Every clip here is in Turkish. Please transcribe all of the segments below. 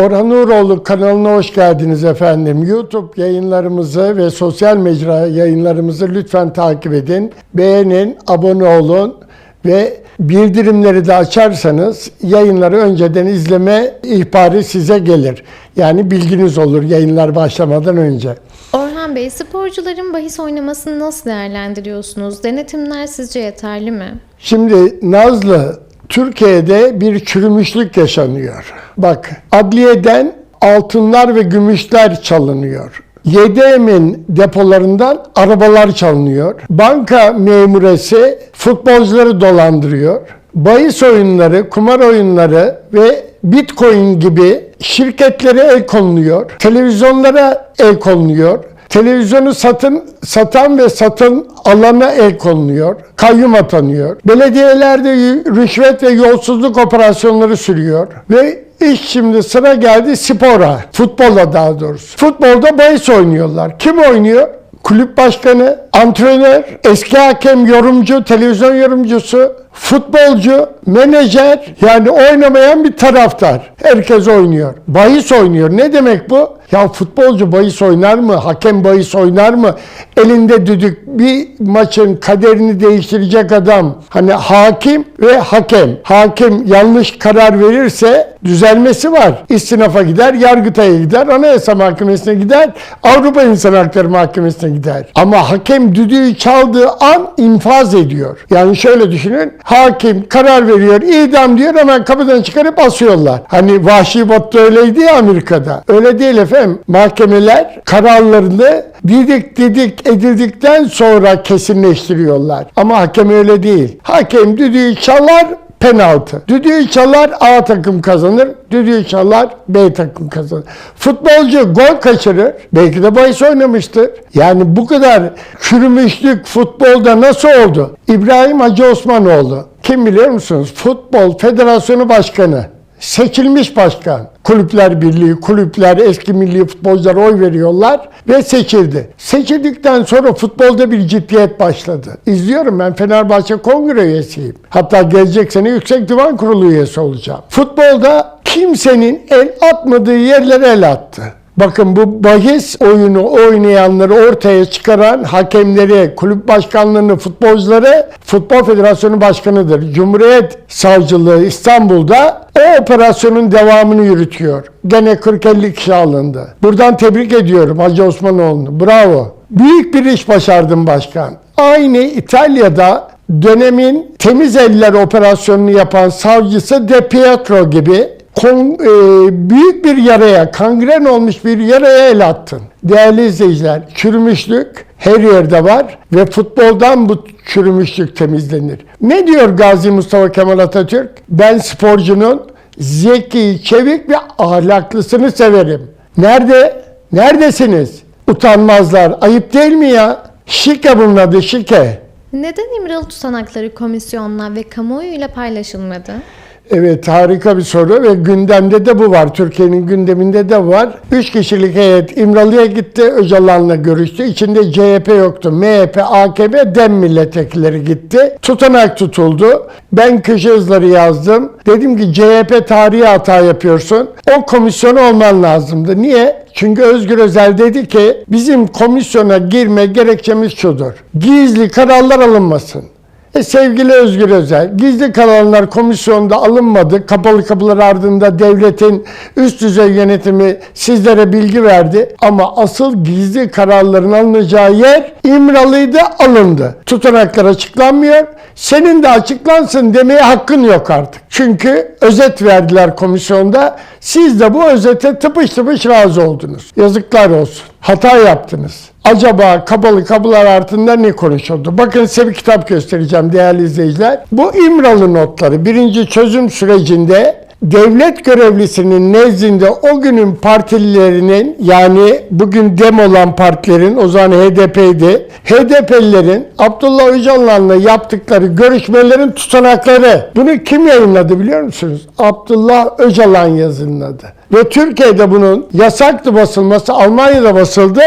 Orhan Uğuroğlu kanalına hoş geldiniz efendim. YouTube yayınlarımızı ve sosyal mecra yayınlarımızı lütfen takip edin. Beğenin, abone olun ve bildirimleri de açarsanız yayınları önceden izleme ihbarı size gelir. Yani bilginiz olur yayınlar başlamadan önce. Orhan Bey, sporcuların bahis oynamasını nasıl değerlendiriyorsunuz? Denetimler sizce yeterli mi? Şimdi Nazlı, Türkiye'de bir çürümüşlük yaşanıyor. Bak, adliyeden altınlar ve gümüşler çalınıyor. YDM'in depolarından arabalar çalınıyor. Banka memuresi futbolcuları dolandırıyor. Bahis oyunları, kumar oyunları ve Bitcoin gibi şirketlere el konuluyor. Televizyonlara el konuluyor. Televizyonu satın, satan ve satın alana el konuluyor. Kayyum atanıyor. Belediyelerde rüşvet ve yolsuzluk operasyonları sürüyor. Ve iş şimdi sıra geldi spora. Futbola daha doğrusu. Futbolda bahis oynuyorlar. Kim oynuyor? Kulüp başkanı, antrenör, eski hakem, yorumcu, televizyon yorumcusu, futbolcu, menajer yani oynamayan bir taraftar. Herkes oynuyor. Bahis oynuyor. Ne demek bu? Ya futbolcu bahis oynar mı? Hakem bahis oynar mı? Elinde düdük bir maçın kaderini değiştirecek adam. Hani hakim ve hakem. Hakim yanlış karar verirse düzelmesi var. İstinafa gider, Yargıtay'a gider, Anayasa Mahkemesi'ne gider, Avrupa İnsan Hakları Mahkemesi'ne gider. Ama hakem düdüğü çaldığı an infaz ediyor. Yani şöyle düşünün. Hakim karar veriyor, idam diyor hemen kapıdan çıkarıp asıyorlar. Hani Vahşi Batı'da öyleydi ya Amerika'da. Öyle değil efendim. Mahkemeler kararlarını didik didik edildikten sonra kesinleştiriyorlar. Ama hakem öyle değil. Hakem düdüğü çalar, penaltı. Düdüğü çalar A takım kazanır. Düdüğü çalar B takım kazanır. Futbolcu gol kaçırır. Belki de bahis oynamıştır. Yani bu kadar çürümüşlük futbolda nasıl oldu? İbrahim Hacı Osmanoğlu. Kim biliyor musunuz? Futbol Federasyonu Başkanı. Seçilmiş başkan. Kulüpler Birliği, kulüpler, eski milli futbolcular oy veriyorlar ve seçildi. Seçildikten sonra futbolda bir ciddiyet başladı. İzliyorum ben Fenerbahçe Kongre üyesiyim. Hatta gelecek sene Yüksek Divan Kurulu üyesi olacağım. Futbolda kimsenin el atmadığı yerlere el attı. Bakın bu bahis oyunu oynayanları ortaya çıkaran hakemleri, kulüp başkanlarını, futbolcuları Futbol Federasyonu Başkanı'dır. Cumhuriyet Savcılığı İstanbul'da o operasyonun devamını yürütüyor. Gene 40-50 kişi alındı. Buradan tebrik ediyorum Hacı Osmanoğlu'nu. Bravo. Büyük bir iş başardın başkan. Aynı İtalya'da dönemin temiz eller operasyonunu yapan savcısı De Pietro gibi kon, e, büyük bir yaraya, kangren olmuş bir yaraya el attın. Değerli izleyiciler, çürümüşlük her yerde var ve futboldan bu çürümüşlük temizlenir. Ne diyor Gazi Mustafa Kemal Atatürk? Ben sporcunun zeki, çevik ve ahlaklısını severim. Nerede? Neredesiniz? Utanmazlar. Ayıp değil mi ya? Şike bunun adı, şike. Neden İmralı tutanakları komisyonla ve kamuoyuyla paylaşılmadı? Evet harika bir soru ve gündemde de bu var. Türkiye'nin gündeminde de var. Üç kişilik heyet İmralı'ya gitti. Öcalan'la görüştü. İçinde CHP yoktu. MHP, AKP, DEM milletvekilleri gitti. Tutanak tutuldu. Ben köşe yazıları yazdım. Dedim ki CHP tarihi hata yapıyorsun. O komisyon olman lazımdı. Niye? Çünkü Özgür Özel dedi ki bizim komisyona girme gerekçemiz şudur. Gizli kararlar alınmasın. E sevgili Özgür Özel, gizli kalanlar komisyonda alınmadı. Kapalı kapılar ardında devletin üst düzey yönetimi sizlere bilgi verdi. Ama asıl gizli kararların alınacağı yer İmralı'ydı alındı. Tutanaklar açıklanmıyor. Senin de açıklansın demeye hakkın yok artık. Çünkü özet verdiler komisyonda. Siz de bu özete tıpış tıpış razı oldunuz. Yazıklar olsun. Hata yaptınız. Acaba kapalı kapılar altında ne konuşuldu? Bakın size bir kitap göstereceğim değerli izleyiciler. Bu İmralı notları birinci çözüm sürecinde devlet görevlisinin nezdinde o günün partililerinin yani bugün dem olan partilerin o zaman HDP'ydi. HDP'lilerin Abdullah Öcalan'la yaptıkları görüşmelerin tutanakları. Bunu kim yayınladı biliyor musunuz? Abdullah Öcalan yazınladı. Ve Türkiye'de bunun yasaktı basılması Almanya'da basıldı.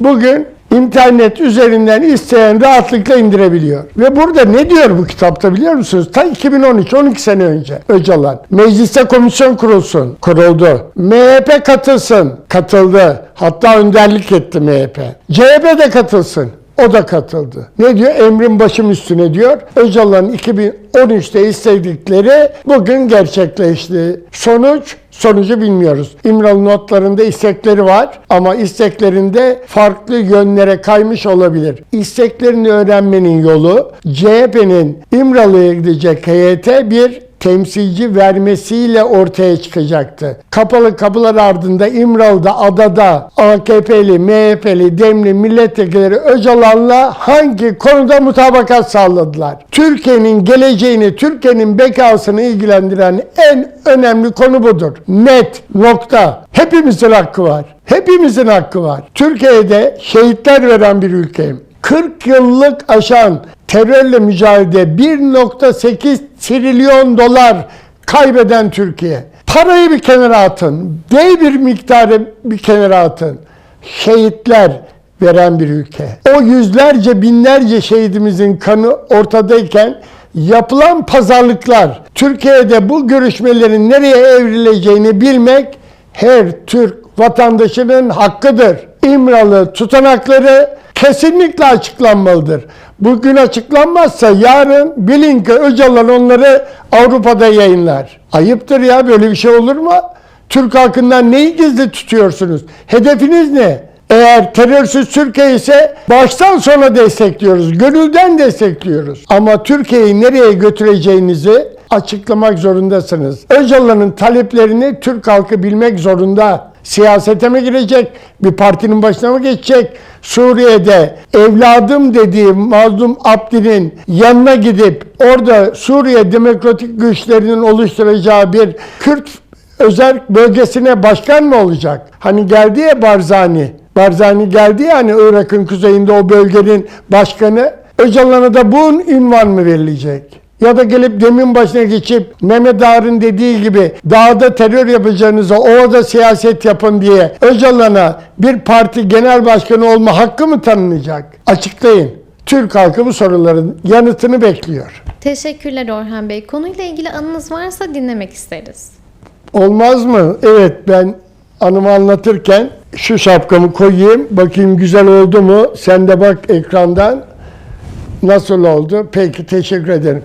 Bugün İnternet üzerinden isteyen rahatlıkla indirebiliyor. Ve burada ne diyor bu kitapta biliyor musunuz? Ta 2013, 12 sene önce Öcalan. Mecliste komisyon kurulsun. Kuruldu. MHP katılsın. Katıldı. Hatta önderlik etti MHP. CHP de katılsın. O da katıldı. Ne diyor? Emrin başım üstüne diyor. Öcalan'ın 2013'te istedikleri bugün gerçekleşti. Sonuç Sonucu bilmiyoruz. İmralı notlarında istekleri var ama isteklerinde farklı yönlere kaymış olabilir. İsteklerini öğrenmenin yolu CHP'nin İmralı'ya gidecek heyete bir temsilci vermesiyle ortaya çıkacaktı. Kapalı kapılar ardında İmralı'da, adada AKP'li, MHP'li, Demli milletvekilleri Öcalan'la hangi konuda mutabakat sağladılar? Türkiye'nin geleceğini, Türkiye'nin bekasını ilgilendiren en önemli konu budur. Net, nokta. Hepimizin hakkı var. Hepimizin hakkı var. Türkiye'de şehitler veren bir ülkeyim. 40 yıllık aşan terörle mücadelede 1.8 trilyon dolar kaybeden Türkiye. Parayı bir kenara atın. Dev bir miktarı bir kenara atın. Şehitler veren bir ülke. O yüzlerce binlerce şehidimizin kanı ortadayken yapılan pazarlıklar, Türkiye'de bu görüşmelerin nereye evrileceğini bilmek her Türk vatandaşının hakkıdır. İmralı tutanakları kesinlikle açıklanmalıdır. Bugün açıklanmazsa yarın bilin ki Öcalan onları Avrupa'da yayınlar. Ayıptır ya böyle bir şey olur mu? Türk halkından neyi gizli tutuyorsunuz? Hedefiniz ne? Eğer terörsüz Türkiye ise baştan sona destekliyoruz. Gönülden destekliyoruz. Ama Türkiye'yi nereye götüreceğinizi açıklamak zorundasınız. Öcalan'ın taleplerini Türk halkı bilmek zorunda. Siyasete mi girecek? Bir partinin başına mı geçecek? Suriye'de evladım dediği mazlum Abdi'nin yanına gidip orada Suriye demokratik güçlerinin oluşturacağı bir Kürt özel bölgesine başkan mı olacak? Hani geldi ya Barzani. Barzani geldi ya hani Irak'ın kuzeyinde o bölgenin başkanı. Öcalan'a da bunun ünvan mı verilecek? Ya da gelip demin başına geçip Mehmet Ağar'ın dediği gibi dağda terör yapacağınıza ovada siyaset yapın diye Öcalan'a bir parti genel başkanı olma hakkı mı tanınacak? Açıklayın. Türk halkı bu soruların yanıtını bekliyor. Teşekkürler Orhan Bey. Konuyla ilgili anınız varsa dinlemek isteriz. Olmaz mı? Evet ben anımı anlatırken şu şapkamı koyayım. Bakayım güzel oldu mu? Sen de bak ekrandan. Nasıl oldu? Peki teşekkür ederim.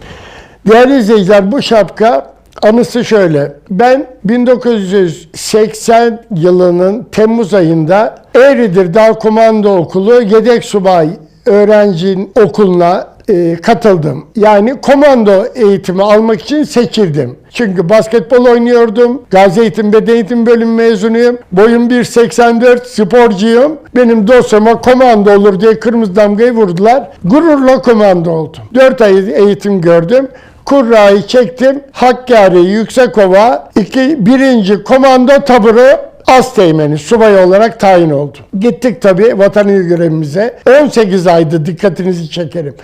Değerli izleyiciler bu şapka anısı şöyle. Ben 1980 yılının Temmuz ayında Eğridir Dağ Komando Okulu yedek subay öğrencinin okuluna e, katıldım. Yani komando eğitimi almak için seçildim. Çünkü basketbol oynuyordum. Gazi Eğitim Beden Eğitim Bölümü mezunuyum. Boyum 1.84, sporcuyum. Benim dosyama komando olur diye kırmızı damgayı vurdular. Gururla komando oldum. 4 ay eğitim gördüm. Kurra'yı çektim. Hakkari, Yüksekova, iki, birinci komando taburu Asteğmeni subay olarak tayin oldum. Gittik tabii vatani görevimize. 18 aydı dikkatinizi çekerim.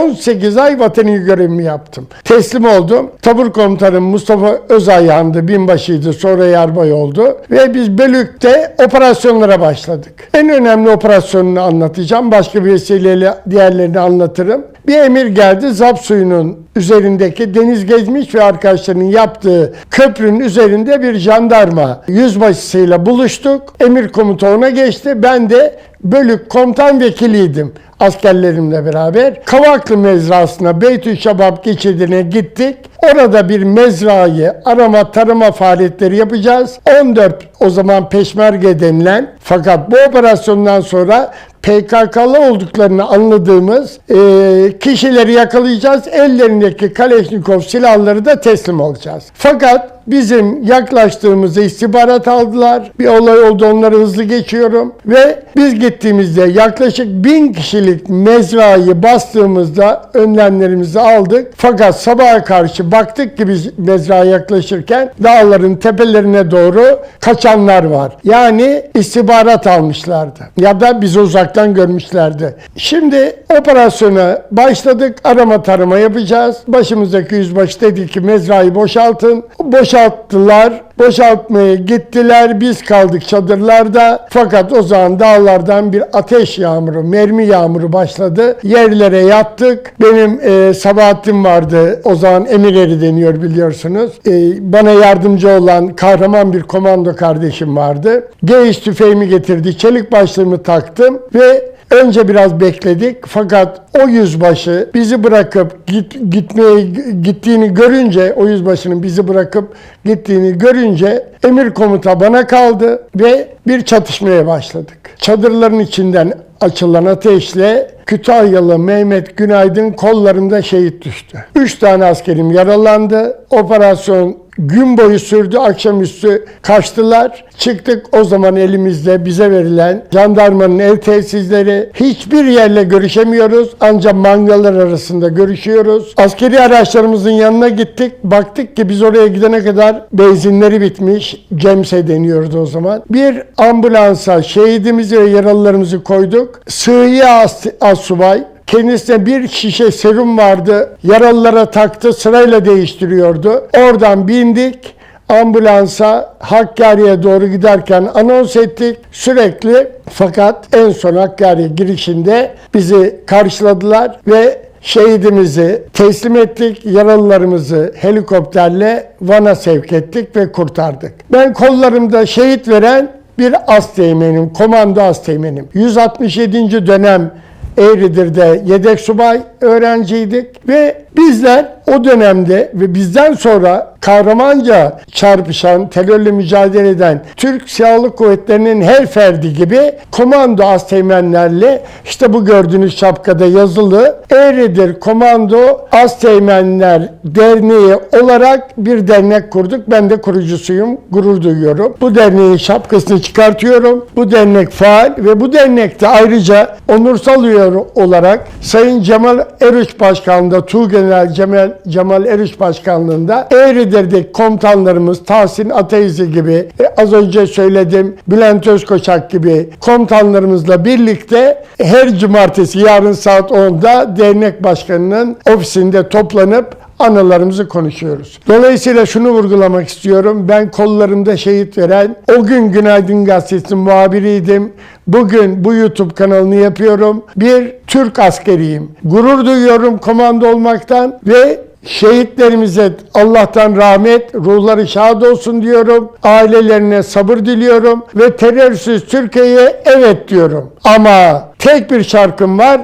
18 ay vatani görevimi yaptım. Teslim oldum. Tabur komutanım Mustafa Özayhan'dı, binbaşıydı, sonra yarbay oldu. Ve biz Bölük'te operasyonlara başladık. En önemli operasyonunu anlatacağım. Başka bir vesileyle diğerlerini anlatırım. Bir emir geldi. Zap suyunun üzerindeki Deniz Gezmiş ve arkadaşlarının yaptığı köprünün üzerinde bir jandarma yüzbaşısıyla buluştuk. Emir komuta ona geçti. Ben de bölük komutan vekiliydim askerlerimle beraber. Kavaklı mezrasına Beytüşşebap geçidine gittik. Orada bir mezrayı arama tarama faaliyetleri yapacağız. 14 o zaman peşmerge denilen fakat bu operasyondan sonra PKK'lı olduklarını anladığımız e, kişileri yakalayacağız. Ellerindeki Kaleşnikov silahları da teslim alacağız. Fakat bizim yaklaştığımızda istihbarat aldılar. Bir olay oldu onları hızlı geçiyorum. Ve biz gittiğimizde yaklaşık bin kişilik mezrayı bastığımızda önlemlerimizi aldık. Fakat sabaha karşı baktık ki biz mezraya yaklaşırken dağların tepelerine doğru kaçanlar var. Yani istihbarat almışlardı. Ya da bizi uzaktan görmüşlerdi. Şimdi operasyona başladık. Arama tarama yapacağız. Başımızdaki yüzbaşı dedi ki mezrayı boşaltın. Boşalttılar Boşaltmaya gittiler. Biz kaldık çadırlarda. Fakat o zaman dağlardan bir ateş yağmuru, mermi yağmuru başladı. Yerlere yattık. Benim e, Sabahattin vardı. O zaman Emireri deniyor biliyorsunuz. E, bana yardımcı olan kahraman bir komando kardeşim vardı. Geyiş tüfeğimi getirdi. Çelik başlığımı taktım ve Önce biraz bekledik fakat o yüzbaşı bizi bırakıp git, gitmeye gittiğini görünce o yüzbaşının bizi bırakıp gittiğini görünce emir komuta bana kaldı ve bir çatışmaya başladık. Çadırların içinden açılan ateşle Kütahyalı Mehmet Günaydın kollarımda şehit düştü. Üç tane askerim yaralandı. Operasyon gün boyu sürdü. Akşamüstü kaçtılar. Çıktık o zaman elimizde bize verilen jandarmanın ev tesisleri hiçbir yerle görüşemiyoruz. Ancak mangalar arasında görüşüyoruz. Askeri araçlarımızın yanına gittik. Baktık ki biz oraya gidene kadar benzinleri bitmiş. Cemse deniyordu o zaman. Bir ambulansa şehidimizi ve yaralılarımızı koyduk. Sığıya as, assubay Kendisine bir şişe serum vardı. Yaralılara taktı, sırayla değiştiriyordu. Oradan bindik. Ambulansa Hakkari'ye doğru giderken anons ettik. Sürekli fakat en son Hakkari girişinde bizi karşıladılar ve şehidimizi teslim ettik. Yaralılarımızı helikopterle Van'a sevk ettik ve kurtardık. Ben kollarımda şehit veren bir asteğmenim, komando asteğmenim. 167. dönem Eğridir'de yedek subay öğrenciydik ve bizler o dönemde ve bizden sonra kahramanca çarpışan, terörle mücadele eden Türk Silahlı Kuvvetleri'nin her ferdi gibi komando asteğmenlerle işte bu gördüğünüz şapkada yazılı Eğridir Komando Asteğmenler Derneği olarak bir dernek kurduk. Ben de kurucusuyum, gurur duyuyorum. Bu derneğin şapkasını çıkartıyorum. Bu dernek faal ve bu dernekte ayrıca onursal üye olarak Sayın Cemal Erüç Başkanlığında, Tuğgeneral Cemal, Cemal Erüç Başkanlığında Eğridir'deki komutanlarımız Tahsin Ateizi gibi, e, az önce söyledim Bülent Özkoçak gibi komutanlarımızla birlikte her cumartesi yarın saat 10'da dernek başkanının ofisinde toplanıp anılarımızı konuşuyoruz. Dolayısıyla şunu vurgulamak istiyorum. Ben kollarımda şehit veren o gün Günaydın Gazetesi'nin muhabiriydim. Bugün bu YouTube kanalını yapıyorum. Bir Türk askeriyim. Gurur duyuyorum komando olmaktan ve Şehitlerimize Allah'tan rahmet, ruhları şad olsun diyorum. Ailelerine sabır diliyorum ve terörsüz Türkiye'ye evet diyorum. Ama tek bir şarkım var.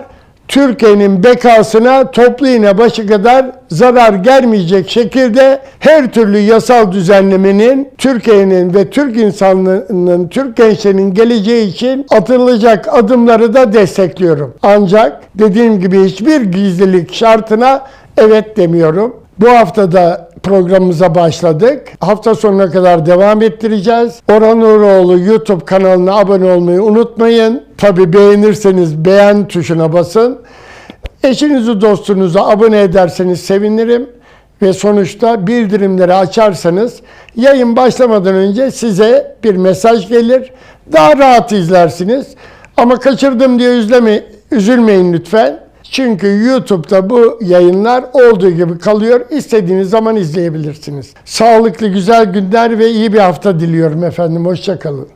Türkiye'nin bekasına toplu iğne başı kadar zarar gelmeyecek şekilde her türlü yasal düzenlemenin Türkiye'nin ve Türk insanlığının, Türk gençlerinin geleceği için atılacak adımları da destekliyorum. Ancak dediğim gibi hiçbir gizlilik şartına evet demiyorum. Bu hafta da programımıza başladık. Hafta sonuna kadar devam ettireceğiz. Orhan Uğuroğlu YouTube kanalına abone olmayı unutmayın. Tabi beğenirseniz beğen tuşuna basın. Eşinizi dostunuza abone ederseniz sevinirim. Ve sonuçta bildirimleri açarsanız yayın başlamadan önce size bir mesaj gelir. Daha rahat izlersiniz. Ama kaçırdım diye üzleme, üzülmeyin lütfen. Çünkü YouTube'da bu yayınlar olduğu gibi kalıyor. İstediğiniz zaman izleyebilirsiniz. Sağlıklı güzel günler ve iyi bir hafta diliyorum efendim. Hoşçakalın.